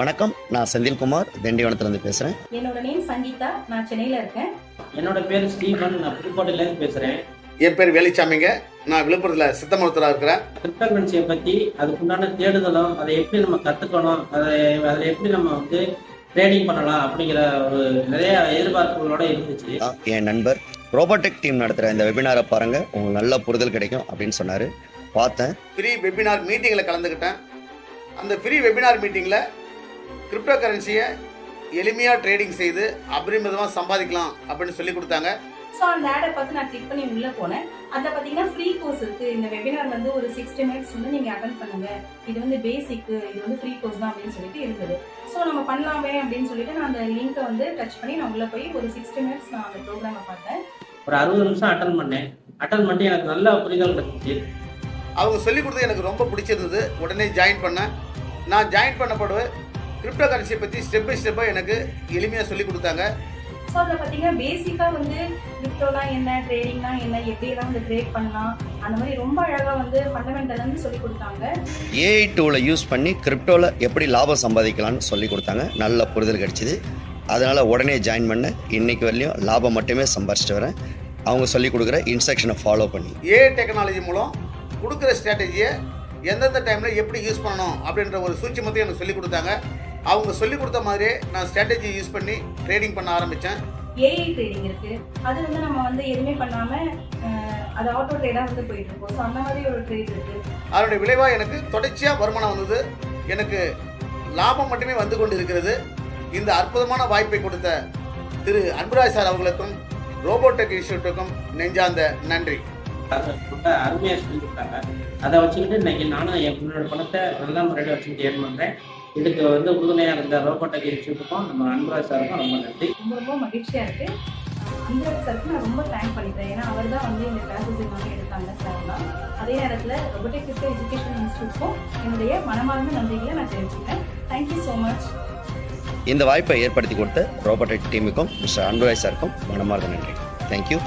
வணக்கம் நான் செந்தில்குமார் திண்டிவனத்துலேருந்து பேசுகிறேன் என்னோட நேம் சங்கீதா நான் சென்னையில இருக்கேன். என்னோட பேர் ஸ்டீவன் நான் புதுக்கோட்டையிலேருந்து பேசுகிறேன் என் பேர் வேலுச்சாமிங்க. நான் விழுப்புரத்தில் சித்த மருத்துவராக இருக்கிறேன். கிரிப்டோ கரன்சியை பற்றி அதுக்குண்டான தேடுதலும் அதை எப்படி நம்ம கற்றுக்கணும் அதை அதில் எப்படி நம்ம வந்து ட்ரேடிங் பண்ணலாம் அப்படிங்கிற ஒரு நிறைய எதிர்பார்ப்புகளோட இருந்துச்சு. என் நண்பர் ரோபோட்டிக் டீம் நடத்துகிற இந்த வெபினாரை பாருங்கள் உங்களுக்கு நல்ல புரிதல் கிடைக்கும் அப்படின்னு சொன்னார். பார்த்தேன். ஃப்ரீ வெபினார் மீட்டிங்கில் கலந்துக்கிட்டேன் அந்த ஃப்ரீ வெபினார் மீட்டிங்கில் கிரிப்டோ கரன்சியை எளிமையாக ட்ரேடிங் செய்து அபரிமிதமாக சம்பாதிக்கலாம் அப்படின்னு சொல்லி கொடுத்தாங்க. ஸோ அந்த ஆடை பார்த்து நான் கிளிக் பண்ணி உள்ள போனேன். அதில் பார்த்தீங்கன்னா ஃப்ரீ கோர்ஸ் இருக்கு. இந்த வெபினார் வந்து ஒரு சிக்ஸ்டி மினிட்ஸ் வந்து நீங்க அட்டன் பண்ணுங்க. இது வந்து பேசிக் இது வந்து ஃப்ரீ கோர்ஸ் தான் அப்படின்னு சொல்லிட்டு இருந்தது. ஸோ நம்ம பண்ணலாமே அப்படின்னு சொல்லிட்டு நான் அந்த லிங்கை வந்து டச் பண்ணி நான் உள்ள போய் ஒரு சிக்ஸ்டி மினிட்ஸ் நான் அந்த ப்ரோக்ராமை பார்த்தேன். ஒரு அறுபது நிமிஷம் அட்டன் பண்ணேன். அட்டன் பண்ணி எனக்கு நல்ல புரிதல் கிடைச்சிச்சு. அவங்க சொல்லி கொடுத்தது எனக்கு ரொம்ப பிடிச்சிருந்தது. உடனே ஜாயின் பண்ணேன். நான் ஜாயின் பண்ணப்படுவே கிரிப்டோ கரன்சியை பற்றி ஸ்டெப் பை ஸ்டெப்பாக எனக்கு எளிமையாக சொல்லி கொடுத்தாங்க. ஸோ அதில் பார்த்தீங்கன்னா பேசிக்காக வந்து கிரிப்டோலாம் என்ன ட்ரேடிங்னா என்ன எப்படியெல்லாம் வந்து ட்ரேட் பண்ணலாம் அந்த மாதிரி ரொம்ப அழகாக வந்து ஃபண்டமெண்டல் வந்து சொல்லி கொடுத்தாங்க. ஏஐ டூலை யூஸ் பண்ணி கிரிப்டோவில் எப்படி லாபம் சம்பாதிக்கலாம்னு சொல்லி கொடுத்தாங்க. நல்ல புரிதல் கிடைச்சிது. அதனால் உடனே ஜாயின் பண்ண இன்னைக்கு வரலையும் லாபம் மட்டுமே சம்பாரிச்சிட்டு வரேன். அவங்க சொல்லி கொடுக்குற இன்ஸ்ட்ரக்ஷனை ஃபாலோ பண்ணி. ஏஐ டெக்னாலஜி மூலம் கொடுக்குற ஸ்ட்ராட்டஜியை எந்தெந்த டைமில் எப்படி யூஸ் பண்ணணும் அப்படின்ற ஒரு சூட்சமத்தையும் எனக்கு சொல்லி கொடுத்தாங்க. அவங்க சொல்லி கொடுத்த மாதிரியே நான் ஸ்ட்ராட்டஜி யூஸ் பண்ணி ட்ரேடிங் பண்ண ஆரம்பித்தேன் ஏஐ ட்ரேடிங் இருக்கு. அது வந்து நம்ம வந்து எதுவுமே பண்ணாம அது ஆட்டோ ட்ரேடா வந்து போயிட்டு இருக்கும் ஸோ அந்த மாதிரி ஒரு ட்ரேட் இருக்கு. அதனுடைய விளைவாக எனக்கு தொடர்ச்சியாக வருமானம் வந்தது. எனக்கு லாபம் மட்டுமே வந்து கொண்டு இருக்கிறது இந்த அற்புதமான வாய்ப்பை கொடுத்த திரு அன்புராஜ் சார் அவர்களுக்கும் ரோபோடெக் இன்ஸ்டியூட்டுக்கும் நெஞ்சார்ந்த நன்றி. ரொம்ப அருமையாக சொல்லி கொடுத்தாங்க. அதை வச்சுக்கிட்டு இன்னைக்கு நானும் என் என்னோட பணத்தை நல்ல முறையில் வச்சுக்கிட்டு ஏன் பண்ணுறேன் இதுக்கு வந்து உறுதுணையாக இருந்த ரோபோட்டக் இன்ஸ்டியூட்டுக்கும் நம்ம அன்பராஜ் சாருக்கும் ரொம்ப நன்றி. ரொம்ப ரொம்ப மகிழ்ச்சியா இருக்கு. அந்த சாருக்கு நான் ரொம்ப தேங்க் பண்ணிக்கிறேன். ஏன்னா அவர் தான் வந்து இந்த கிளாஸஸ் எல்லாமே எடுத்தாங்க சார்லாம் அதே நேரத்தில் ரொபோட்டிக் கிறிஸ்டோ எஜுகேஷன் இன்ஸ்டியூட்க்கும் என்னுடைய மனமார்ந்த நன்றிகளை நான் தெரிவிச்சுக்கிறேன். தேங்க்யூ ஸோ மச் இந்த வாய்ப்பை ஏற்படுத்தி கொடுத்த ரோபோட்டிக் டீமுக்கும் மிஸ்டர் அன்புராஜ் சாருக்கும் மனமார்ந்த நன்றி. தேங்க்யூ